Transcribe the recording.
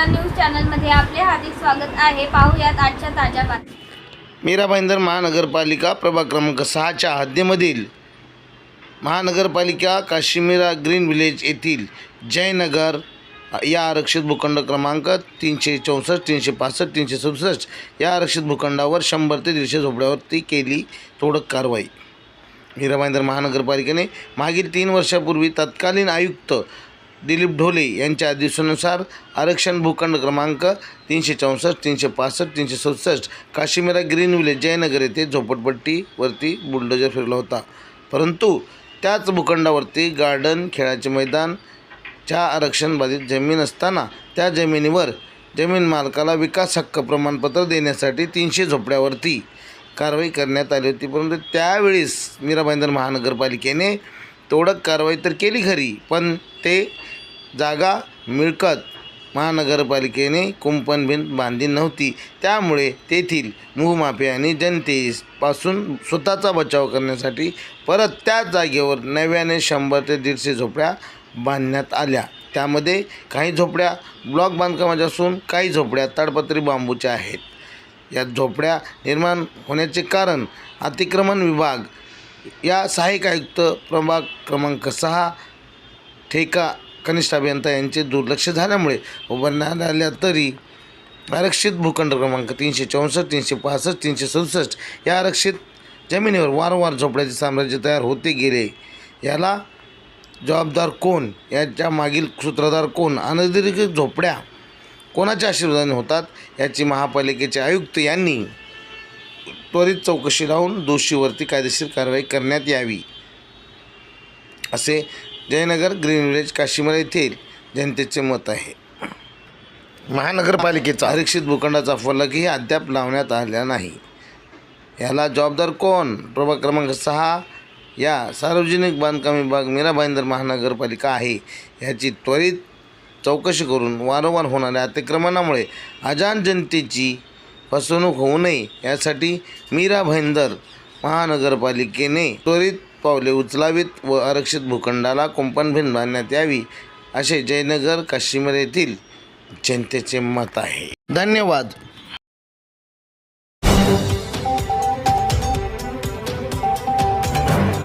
मध्ये आपले हार्दिक स्वागत आहे. पाहूयात आजच्या ताज्या बातम्या. मीरा भाईंदर महानगरपालिका प्रभाग क्रमांक सहाच्या हद्दीमधील महानगरपालिका काश्मीरा ग्रीन विलेज येथील जयनगर या आरक्षित भूखंड क्रमांक तीनशे चौसष्ट तीनशे पासष्ट तीनशे सदुसष्ट या आरक्षित भूखंडावर शंभर ते दीडशे झोपड्यावरती केली तोडक कारवाई. मीरा भाईंदर महानगरपालिकेने मागील तीन वर्षापूर्वी तत्कालीन आयुक्त दिलीप ढोले यांच्या आदेशानुसार आरक्षण भूखंड क्रमांक तीनशे चौसष्ट तीनशे पासष्ट तीनशे सदुसष्ट काश्मीरा ग्रीन विलेज जयनगर येथे झोपडपट्टीवरती बुलडोजर फिरला होता. परंतु त्याच भूखंडावरती गार्डन खेळाचे मैदान च्या आरक्षणबाधित जमीन असताना त्या जमिनीवर जमीन मालकाला विकास हक्क प्रमाणपत्र देण्यासाठी तीनशे झोपड्यावरती कारवाई करण्यात आली होती. परंतु त्यावेळेस मीरा महानगरपालिकेने तोडक कारवाई तर केली खरी पण ते जागा मिळकत महानगरपालिकेने कुंपण भिंत बांधली नव्हती. त्यामुळे तेथील मूहमाफी आणि जनतेपासून स्वतःचा बचाव करण्यासाठी परत त्याच जागेवर नव्याने शंभर ते दीडशे झोपड्या बांधण्यात आल्या. त्यामध्ये काही झोपड्या ब्लॉक बांधकामाच्या असून काही झोपड्या ताडपत्री बांबूच्या आहेत. या झोपड्या निर्माण होण्याचे कारण अतिक्रमण विभाग या सहाय्यक आयुक्त प्रभाग क्रमांक सहा ठेका कनिष्ठ अभियंता यांचे दुर्लक्ष झाल्यामुळे उभारण्यात आल्या तरी आरक्षित भूखंड क्रमांक तीनशे चौसष्ट तीनशे पासष्ट तीनशे सदुसष्ट या आरक्षित जमिनीवर वारंवार झोपड्याचे साम्राज्य तयार होते गेले. याला जबाबदार कोण? याच्या मागील सूत्रधार कोण? अनधिकृत झोपड्या कोणाच्या आशीर्वादाने होतात? याची महापालिकेचे आयुक्त यांनी त्वरित चौकशी लावून दोषीवरती कायदेशीर कारवाई करण्यात यावी. असे जयनगर ग्रीन विलेज काशीमरा येथील जनतेचे मत आहे. महानगरपालिकेचा. आरक्षित भूखंडाचा फलकही अद्याप लावण्यात आला नाही. याला जबाबदार कोण? प्रभाग क्रमांक सहा या सार्वजनिक बांधकाम विभाग मीरा भाईंदर महानगरपालिका आहे. याची त्वरित चौकशी करून वारंवार होणाऱ्या अतिक्रमणामुळे अजान जनतेची फसवणूक होऊ नये यासाठी मीरा भाईंदर महानगरपालिकेने त्वरित पावले उचलावीत व आरक्षित भूखंडाला कुंपणभिन बांधण्यात यावी असे जयनगर काश्मीर येथील जनतेचे मत आहे. धन्यवाद.